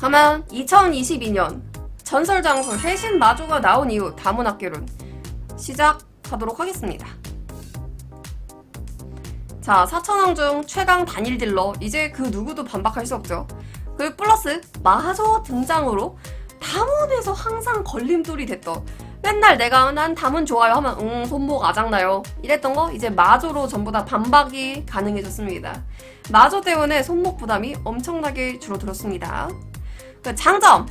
그러면 2022년 전설 장소 해신 마조가 나온 이후 다문학개론 시작하도록 하겠습니다. 자, 사천왕 중 최강 단일 딜러 이제 그 누구도 반박할 수 없죠. 그리고 플러스 마조 등장으로 담원에서 항상 걸림돌이 됐던 맨날 내가 난 담은 좋아요 하면 응 손목 아작나요 이랬던 거 이제 마조로 전부 다 반박이 가능해졌습니다. 마조 때문에 손목 부담이 엄청나게 줄어들었습니다. 그 장점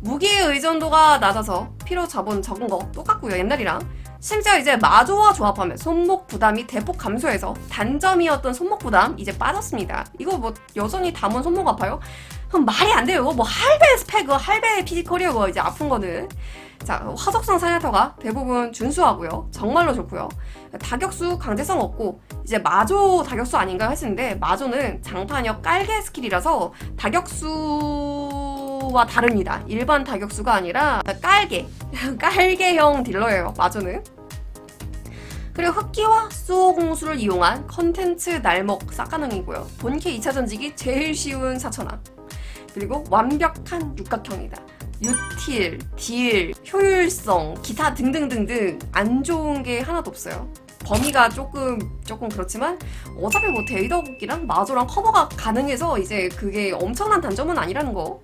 무기의 의존도가 낮아서 피로 자본 적은 거 똑같고요 옛날이랑 심지어 이제 마조와 조합하면 손목 부담이 대폭 감소해서 단점이었던 손목 부담 이제 빠졌습니다. 이거 뭐 여전히 담은 손목 아파요? 그럼 말이 안 돼요. 이거 뭐 할배 스펙, 할배 피지컬이요. 뭐 이제 아픈 거는. 자, 화속성 사냥터가 대부분 준수하고요. 정말로 좋고요. 다격수 강제성 없고 이제 마조 다격수 아닌가 하시는데 마조는 장판역 깔개 스킬이라서 다격수와 다릅니다. 일반 다격수가 아니라 깔개, 깔개형 딜러예요. 마조는. 그리고 흑기와 수호 공수를 이용한 컨텐츠 날먹 싹가능이고요. 본캐 2차 전직이 제일 쉬운 사천왕. 그리고 완벽한 육각형이다. 유틸, 딜, 효율성, 기타 등등등등 안 좋은 게 하나도 없어요. 범위가 조금 조금 그렇지만 어차피 뭐 데이더국이랑 마조랑 커버가 가능해서 이제 그게 엄청난 단점은 아니라는 거.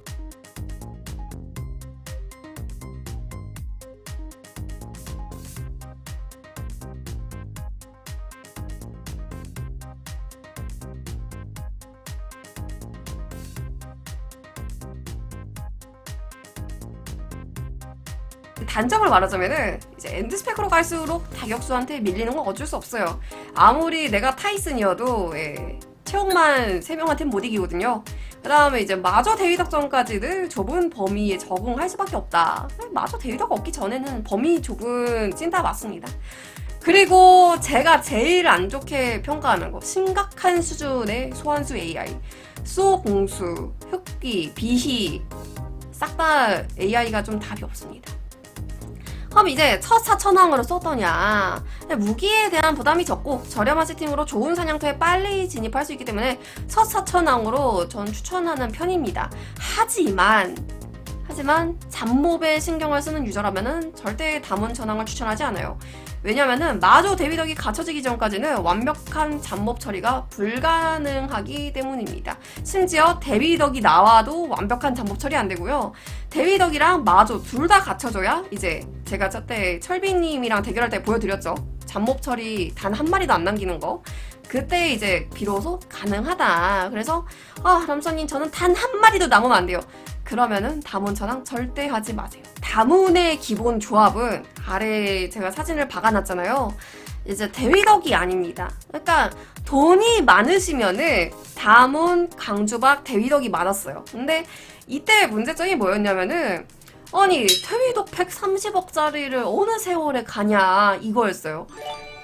단점을 말하자면은 이제 엔드 스펙으로 갈수록 다격수한테 밀리는 건 어쩔 수 없어요. 아무리 내가 타이슨이어도 예, 체육만 3명한테는 못 이기거든요. 그 다음에 이제 마저 대위덕전까지는 좁은 범위에 적응할 수밖에 없다. 마저 대위덕 얻기 전에는 범위 좁은 찐다 맞습니다. 그리고 제가 제일 안 좋게 평가하는 거 심각한 수준의 소환수 AI 수호 공수, 흑기, 비희 싹 다 AI가 좀 답이 없습니다. 그럼 이제 첫 사천왕으로 썼더냐. 무기에 대한 부담이 적고 저렴한 세팅으로 좋은 사냥터에 빨리 진입할 수 있기 때문에 첫 사천왕으로 전 추천하는 편입니다. 하지만 하지만 잡몹에 신경을 쓰는 유저라면은 절대 담원 천왕을 추천하지 않아요 왜냐면은 마조 대위덕이 갖춰지기 전까지는 완벽한 잡몹 처리가 불가능하기 때문입니다. 심지어 대위덕이 나와도 완벽한 잡몹 처리 안 되고요. 대위덕이랑 마조 둘다 갖춰져야 이제 제가 저때 철비님이랑 대결할 때 보여드렸죠. 잡몹 처리 단 한 마리도 안 남기는 거. 그때 이제 비로소 가능하다. 그래서 아 람서님 저는 단 한 마리도 남으면 안 돼요. 그러면은 다문천왕 절대 하지 마세요. 다문의 기본 조합은 아래 제가 사진을 박아놨잖아요. 이제 대위덕이 아닙니다. 그러니까 돈이 많으시면은 다문, 강주박, 대위덕이 많았어요. 근데 이때 문제점이 뭐였냐면은 아니 대위덕 130억짜리를 어느 세월에 가냐 이거였어요.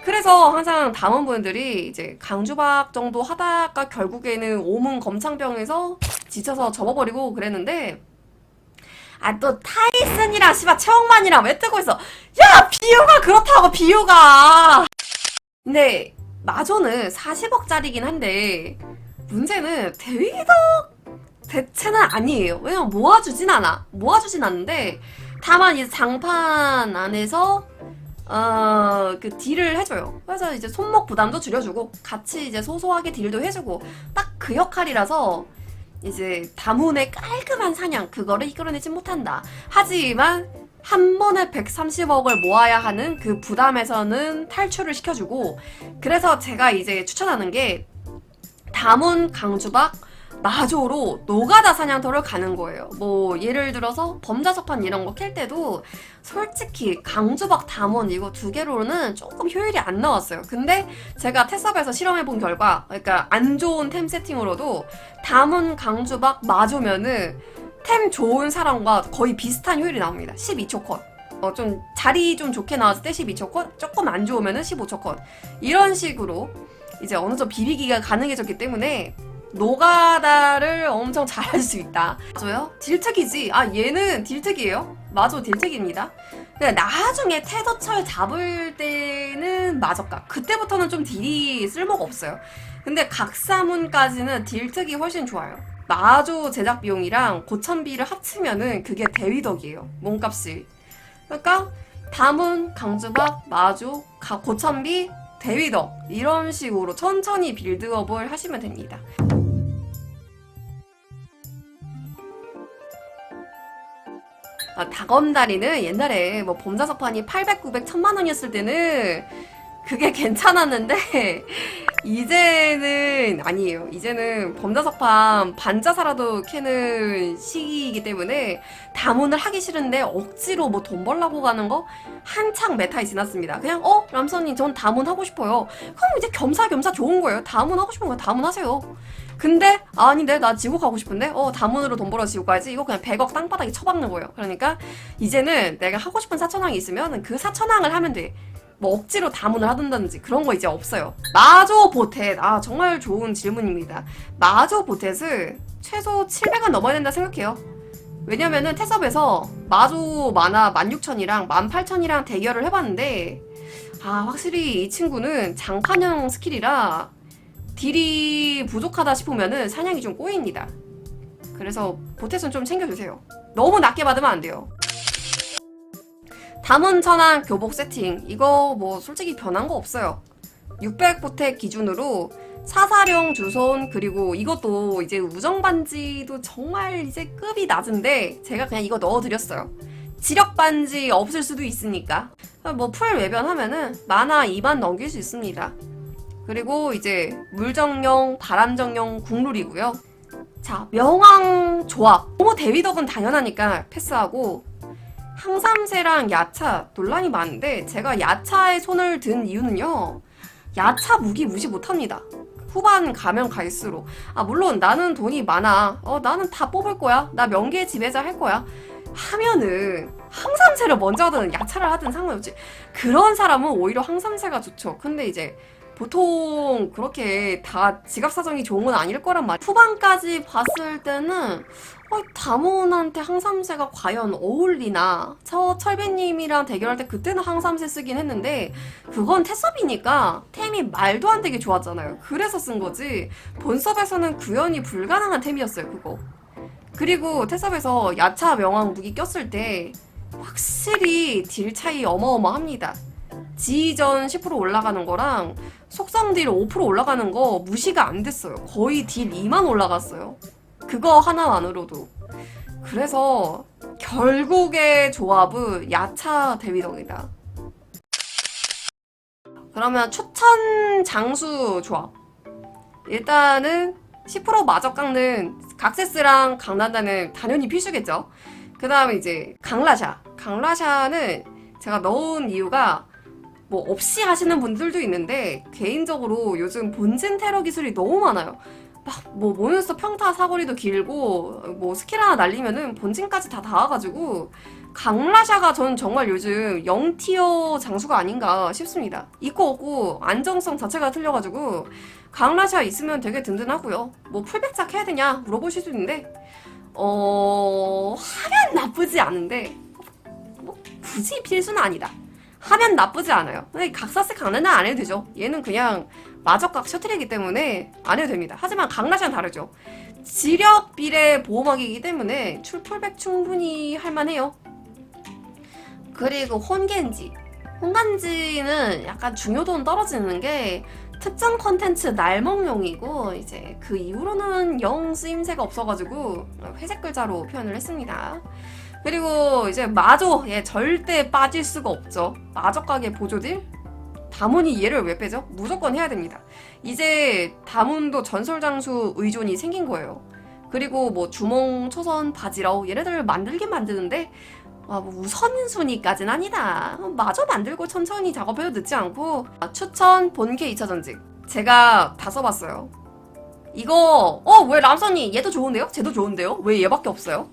그래서 항상 담원분들이 이제 강주박 정도 하다가 결국에는 오문 검창병에서 지쳐서 접어버리고 그랬는데 아 또 타이슨이랑 씨발 최홍만이랑 왜 뜨고 있어? 야 비유가 그렇다고 비유가! 근데 마저는 40억짜리긴 한데 문제는 대위덕 대체는 아니에요. 왜냐면 모아주진 않아. 모아주진 않는데 다만 이제 장판 안에서 어, 그 딜을 해줘요. 그래서 이제 손목 부담도 줄여주고, 같이 이제 소소하게 딜도 해주고, 딱 그 역할이라서, 이제 다문의 깔끔한 사냥, 그거를 이끌어내지 못한다. 하지만, 한 번에 130억을 모아야 하는 그 부담에서는 탈출을 시켜주고, 그래서 제가 이제 추천하는 게, 다문 강주박, 마조로 노가다 사냥터를 가는 거예요. 뭐 예를 들어서 범자석판 이런 거 캘 때도 솔직히 강주박 담원 이거 두 개로는 조금 효율이 안 나왔어요. 근데 제가 테스업에서 실험해 본 결과 그러니까 안 좋은 템 세팅으로도 담원 강주박 마조면은 템 좋은 사람과 거의 비슷한 효율이 나옵니다. 12초 컷. 어, 좀 자리 좀 좋게 나왔을 때 12초 컷, 조금 안 좋으면은 15초 컷. 이런 식으로 이제 어느 정도 비비기가 가능해졌기 때문에 노가다를 엄청 잘할 수 있다. 맞아요? 딜특이지. 아 얘는 딜특이에요. 맞아. 근데 나중에 테더철 잡을 때는 맞을까. 그때부터는 좀 딜이 쓸모가 없어요. 근데 각사문까지는 딜특이 훨씬 좋아요. 마조 제작 비용이랑 고천비를 합치면은 그게 대위덕이에요. 몸값이. 그러니까 담은, 강주박, 마조, 가- 고천비, 대위덕 이런 식으로 천천히 빌드업을 하시면 됩니다. 아, 다검다리는 옛날에 뭐 범자석판이 800, 900, 1000만 원이었을 때는 그게 괜찮았는데 이제는 아니에요. 이제는 범자석판 반자사라도 캐는 시기이기 때문에 다문을 하기 싫은데 억지로 뭐 돈 벌라고 가는 거 한창 메타에 지났습니다. 그냥 어 람선님 전 다문 하고 싶어요. 그럼 이제 겸사겸사 좋은 거예요. 다문 하고 싶은 거 다문 하세요. 근데 아닌데 나 지옥 가고 싶은데 어 다문으로 돈 벌어 지옥 가야지 이거 그냥 100억 땅바닥에 처박는 거예요. 그러니까 이제는 내가 하고 싶은 사천왕이 있으면 그 사천왕을 하면 돼. 뭐 억지로 다문을 하든지 그런 거 이제 없어요. 마조 보텟. 아, 정말 좋은 질문입니다. 마조 보텟은 최소 700은 넘어야 된다 생각해요. 왜냐면은 태섭에서 마조 만화 16,000이랑 18,000이랑 대결을 해봤는데, 아, 확실히 이 친구는 장판형 스킬이라 딜이 부족하다 싶으면은 사냥이 좀 꼬입니다. 그래서 보텟은 좀 챙겨주세요. 너무 낮게 받으면 안 돼요. 담은 천왕 교복 세팅 이거 뭐 솔직히 변한 거 없어요 600보텍 기준으로 사사령 주손 그리고 이것도 이제 우정 반지도 정말 이제 급이 낮은데 제가 그냥 이거 넣어드렸어요 지력 반지 없을 수도 있으니까 뭐 풀 외변하면은 만화 2만 넘길 수 있습니다 그리고 이제 물정령 바람정령 국룰이고요 자 명왕 조합 너무 대위덕은 당연하니까 패스하고 항삼새랑 야차 논란이 많은데 제가 야차에 손을 든 이유는요. 야차 무기 무시 못합니다. 후반 가면 갈수록 아 물론 나는 돈이 많아. 어 나는 다 뽑을 거야. 나 명계 지배자 할 거야. 하면은 항삼새를 먼저 하든 야차를 하든 상관없지. 그런 사람은 오히려 항삼새가 좋죠. 근데 이제 보통 그렇게 다 지갑 사정이 좋은 건 아닐 거란 말이야. 후반까지 봤을 때는 어, 다몬한테 항삼새가 과연 어울리나? 저 철배님이랑 대결할 때 그때는 항삼새 쓰긴 했는데 그건 태섭이니까 템이 말도 안 되게 좋았잖아요. 그래서 쓴 거지. 본섭에서는 구현이 불가능한 템이었어요. 그거. 그리고 태섭에서 야차 명왕 무기 꼈을 때 확실히 딜 차이 어마어마합니다. 지전 10% 올라가는 거랑 속성 딜5% 올라가는 거 무시가 안 됐어요. 거의 딜 2만 올라갔어요. 그거 하나만으로도. 그래서 결국의 조합은 야차 대위덕이다. 그러면 추천 장수 조합. 일단은 10% 마적 깎는 각세스랑 강난다는 당연히 필수겠죠. 그 다음에 이제 강라샤. 강라샤는 제가 넣은 이유가 뭐 없이 하시는 분들도 있는데 개인적으로 요즘 본진 테러 기술이 너무 많아요. 막뭐 몬스터 평타 사거리도 길고 뭐 스킬 하나 날리면은 본진까지 다 닿아가지고 강라샤가 저는 정말 요즘 0티어 장수가 아닌가 싶습니다. 있고 없고 안정성 자체가 틀려가지고 강라샤 있으면 되게 든든하고요. 뭐 풀백작 해야 되냐 물어보실 수 있는데 어 하면 나쁘지 않은데 뭐 굳이 필수는 아니다. 하면 나쁘지 않아요. 근데 각사스 강래는 안 해도 되죠. 얘는 그냥 마적각 셔틀이기 때문에 안 해도 됩니다. 하지만 강라시랑 다르죠. 지력 비례 보호막이기 때문에 출풀백 충분히 할만해요. 그리고 혼겐지. 혼간지는 약간 중요도는 떨어지는 게 특정 컨텐츠 날먹용이고 이제 그 이후로는 영 쓰임새가 없어가지고 회색 글자로 표현을 했습니다. 그리고 이제 마조 예 절대 빠질 수가 없죠. 마적 가게 보조딜 다문이 얘를 왜 빼죠? 무조건 해야 됩니다. 이제 다문도 전설 장수 의존이 생긴 거예요. 그리고 뭐 주몽, 초선, 바지라우 얘네들 만들긴 만드는데 아, 뭐 우선순위까지는 아니다. 마저 만들고 천천히 작업해도 늦지 않고 아, 추천 본캐 2차 전직 제가 다 써봤어요. 이거 어 왜 람선이 얘도 좋은데요? 쟤도 좋은데요? 왜 얘밖에 없어요?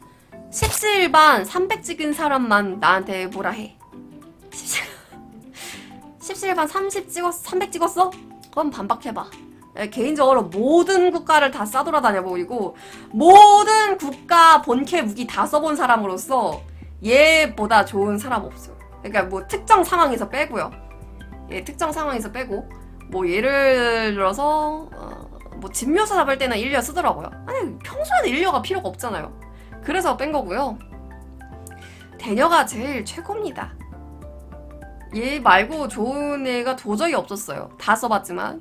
17반 300 찍은 사람만 나한테 뭐라 해. 17반 30 찍었, 300 찍었어? 그럼 반박해봐. 예, 개인적으로 모든 국가를 다 싸돌아다녀 보이고 모든 국가 본캐 무기 다 써본 사람으로서 얘보다 좋은 사람 없어요. 그러니까 뭐 특정 상황에서 빼고요. 예, 특정 상황에서 빼고 뭐 예를 들어서 어, 뭐 집묘사 잡을 때는 일리아 쓰더라고요. 아니 평소에는 일리아가 필요가 없잖아요. 그래서 뺀 거고요. 대녀가 제일 최고입니다. 얘 말고 좋은 애가 도저히 없었어요. 다 써봤지만.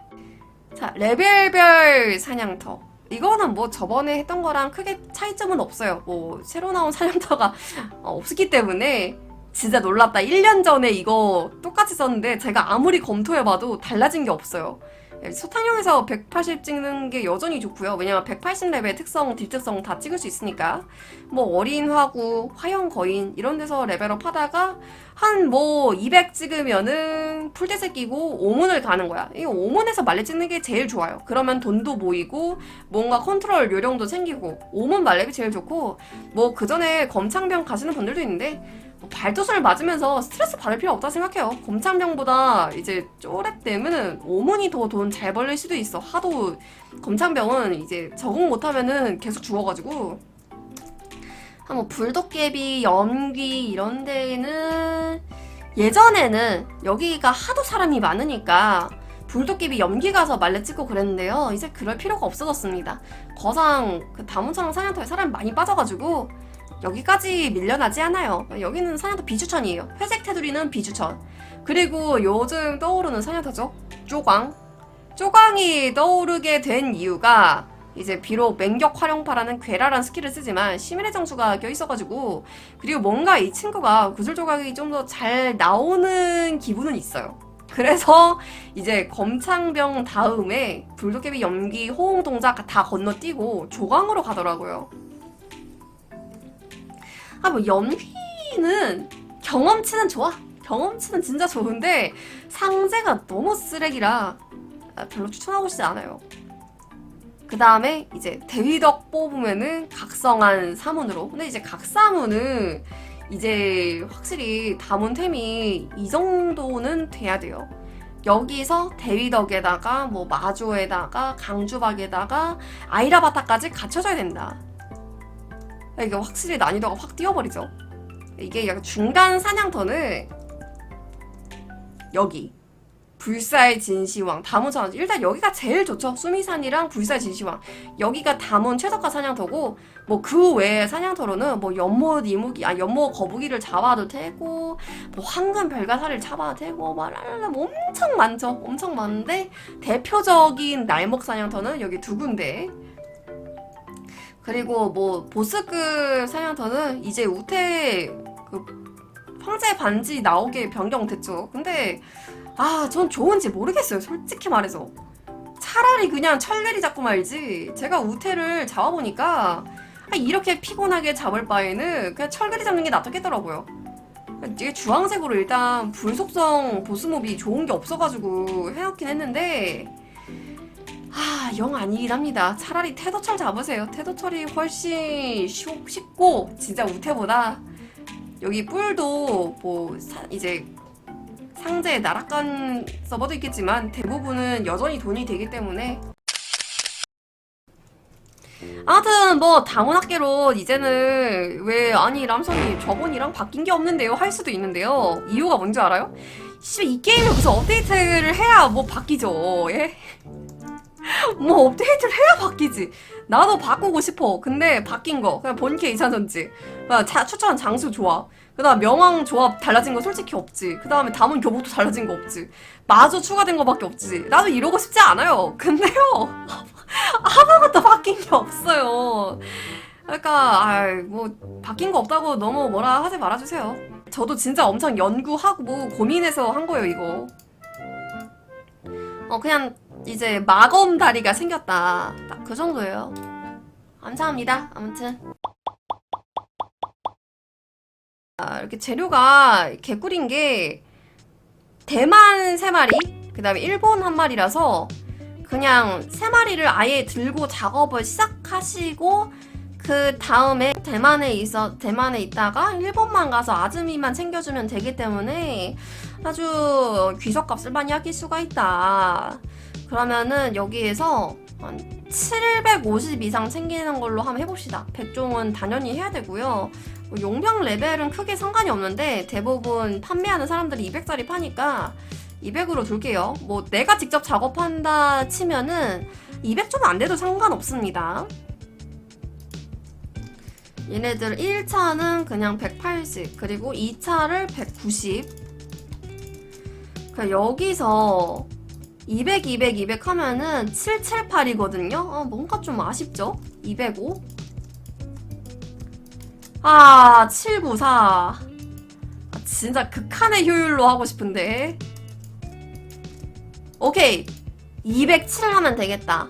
자, 레벨별 사냥터. 이거는 뭐 저번에 했던 거랑 크게 차이점은 없어요. 뭐 새로 나온 사냥터가 어, 없었기 때문에 진짜 놀랍다. 1년 전에 이거 똑같이 썼는데 제가 아무리 검토해봐도 달라진 게 없어요. 예, 소탕형에서 180 찍는 게 여전히 좋고요. 왜냐면 180레벨 특성, 딜특성 다 찍을 수 있으니까. 뭐 어린 화구, 화형 거인 이런 데서 레벨업 하다가 한 뭐 200 찍으면은 풀대새 끼고 오문을 가는 거야. 이 오문에서 말레 찍는 게 제일 좋아요. 그러면 돈도 모이고 뭔가 컨트롤 요령도 생기고 오문 말렙이 제일 좋고 뭐 그 전에 검창병 가시는 분들도 있는데 뭐 발도수를 맞으면서 스트레스 받을 필요 없다 생각해요. 검창병보다 이제 쪼렙 되면은 오문이 더 돈 잘 벌릴 수도 있어. 하도 검창병은 이제 적응 못하면은 계속 죽어가지고 한뭐 불도깨비, 연귀 이런 데는 예전에는 여기가 하도 사람이 많으니까 불도깨비 연기 가서 말레 찍고 그랬는데요. 이제 그럴 필요가 없어졌습니다. 거상 그 다문처럼 사냥터에 사람이 많이 빠져가지고 여기까지 밀려나지 않아요. 여기는 사냥터 비추천이에요. 회색 테두리는 비추천. 그리고 요즘 떠오르는 사냥터죠. 쪼광. 쪼광이 떠오르게 된 이유가 이제 비록 맹격 활용파라는 괴랄한 스킬을 쓰지만 시민의 정수가 껴있어가지고 그리고 뭔가 이 친구가 구슬 조각이 좀 더 잘 나오는 기분은 있어요. 그래서 이제 검창병 다음에 불도깨비 연기 호응 동작 다 건너뛰고 조광으로 가더라고요. 아 뭐 연휘는 경험치는 좋아. 경험치는 진짜 좋은데 상제가 너무 쓰레기라 아, 별로 추천하고 싶지 않아요. 그 다음에 이제 대위덕 뽑으면은 각성한 사문으로. 근데 이제 각사문은 이제 확실히 다문템이 이 정도는 돼야 돼요. 여기서 대위덕에다가 뭐 마조에다가 강주박에다가 아이라바타까지 갖춰져야 된다. 이게 확실히 난이도가 확 뛰어버리죠. 이게 약간 중간 사냥터는 여기 불사의 진시황 다문 사냥 일단 여기가 제일 좋죠. 수미산이랑 불사의 진시황. 여기가 다문 최저가 사냥터고 뭐 그 외에 사냥터로는 뭐 연못 이무기 아 연못 거북이를 잡아도 되고 뭐 황금 별가사를 잡아도 되고 막 랄랄라 뭐 엄청 많죠. 엄청 많은데 대표적인 날먹 사냥터는 여기 두 군데 그리고 뭐 보스급 사냥터는 이제 우태 그 황제 반지 나오게 변경됐죠 근데 아, 전 좋은지 모르겠어요. 솔직히 말해서. 차라리 그냥 철내리 잡고 말지. 제가 우태를 잡아보니까 아, 이렇게 피곤하게 잡을 바에는 그냥 철내리 잡는 게 낫겠더라고요. 이게 주황색으로 일단 불속성 보스몹이 좋은 게 없어가지고 해놓긴 했는데 아, 영 아니긴 합니다. 차라리 태도철 잡으세요. 태도철이 훨씬 쉬- 쉽고 진짜 우태보다 여기 뿔도 뭐 사- 이제 상자에 나락간 서버도 있겠지만 대부분은 여전히 돈이 되기 때문에 아무튼 뭐 다문학계로 이제는 왜 아니 람선님 저번이랑 바뀐 게 없는데요 할 수도 있는데요 이유가 뭔지 알아요? 씨, 이 게임에 무슨 업데이트를 해야 뭐 바뀌죠 예? 뭐 업데이트를 해야 바뀌지 나도 바꾸고 싶어 근데 바뀐 거 그냥 본캐 이사전지 자, 추천 장수 좋아 그 다음 명왕 조합 달라진 거 솔직히 없지. 그 다음에 담은 교복도 달라진 거 없지. 마저 추가된 거밖에 없지. 나도 이러고 싶지 않아요. 근데요. 아무것도 바뀐 게 없어요. 그러니까 아이 뭐 바뀐 거 없다고 너무 뭐라 하지 말아주세요. 저도 진짜 엄청 연구하고 고민해서 한 거예요 이거. 어 그냥 이제 마검 다리가 생겼다. 딱 그 정도예요. 감사합니다. 아무튼. 아, 이렇게 재료가 개꿀인 게 대만 세 마리, 그 다음에 일본 한 마리라서 그냥 세 마리를 아예 들고 작업을 시작하시고 그 다음에 대만에 있어 대만에 있다가 일본만 가서 아즈미만 챙겨주면 되기 때문에 아주 귀석값을 많이 아낄 수가 있다. 그러면은 여기에서 한 750 이상 챙기는 걸로 한번 해봅시다. 백종은 당연히 해야 되고요. 뭐 용병 레벨은 크게 상관이 없는데 대부분 판매하는 사람들이 200짜리 파니까 200으로 둘게요. 뭐 내가 직접 작업한다 치면은 200 좀 안 돼도 상관없습니다. 얘네들 1차는 그냥 180, 그리고 2차를 190. 그 여기서 200, 200, 200 하면은 778이거든요? 아, 뭔가 좀 아쉽죠? 205? 아, 794. 아, 진짜 극한의 효율로 하고 싶은데. 오케이. 207 하면 되겠다.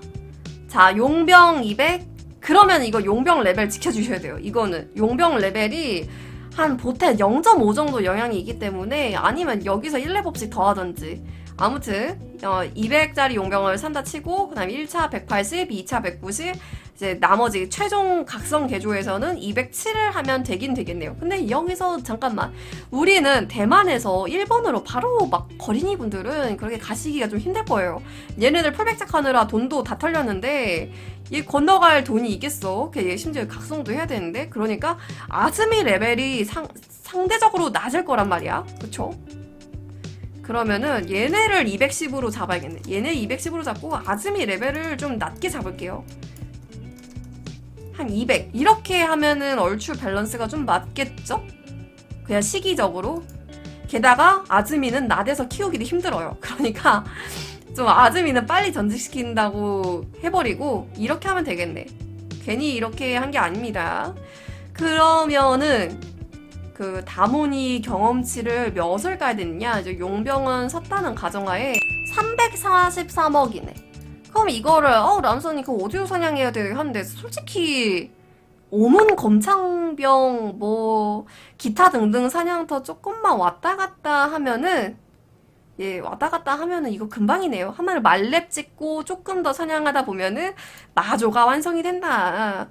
자, 용병 200. 그러면 이거 용병 레벨 지켜주셔야 돼요. 이거는. 용병 레벨이 한 보태 0.5 정도 영향이 있기 때문에 아니면 여기서 1레벨씩 더 하든지. 아무튼, 어, 200짜리 용병을 산다 치고, 그 다음에 1차 180, 2차 190, 이제 나머지 최종 각성 개조에서는 207을 하면 되긴 되겠네요. 근데 여기서 잠깐만. 우리는 대만에서 일본으로 바로 막 거린이 분들은 그렇게 가시기가 좀 힘들 거예요. 얘네들 풀백작 하느라 돈도 다 털렸는데 얘 건너갈 돈이 있겠어. 걔 심지어 각성도 해야 되는데 그러니까 아즈미 레벨이 상, 상대적으로 낮을 거란 말이야. 그쵸? 그러면은 얘네를 210으로 잡아야겠네. 얘네 210으로 잡고 아즈미 레벨을 좀 낮게 잡을게요. 한 200. 이렇게 하면은 얼추 밸런스가 좀 맞겠죠? 그냥 시기적으로. 게다가 아즈미는 낮에서 키우기도 힘들어요. 그러니까 좀 아즈미는 빨리 전직시킨다고 해버리고 이렇게 하면 되겠네. 괜히 이렇게 한 게 아닙니다. 그러면은 그 다모니 경험치를 몇을 까야 되느냐? 이제 용병은 섰다는 가정하에 343억이네. 그럼 이거를 어 람선이 그 어디로 사냥해야 돼 하는데 솔직히 오문 검창병 뭐 기타 등등 사냥터 조금만 왔다 갔다 하면은 예 왔다 갔다 하면은 이거 금방이네요 하나를 말렙 찍고 조금 더 사냥하다 보면은 마조가 완성이 된다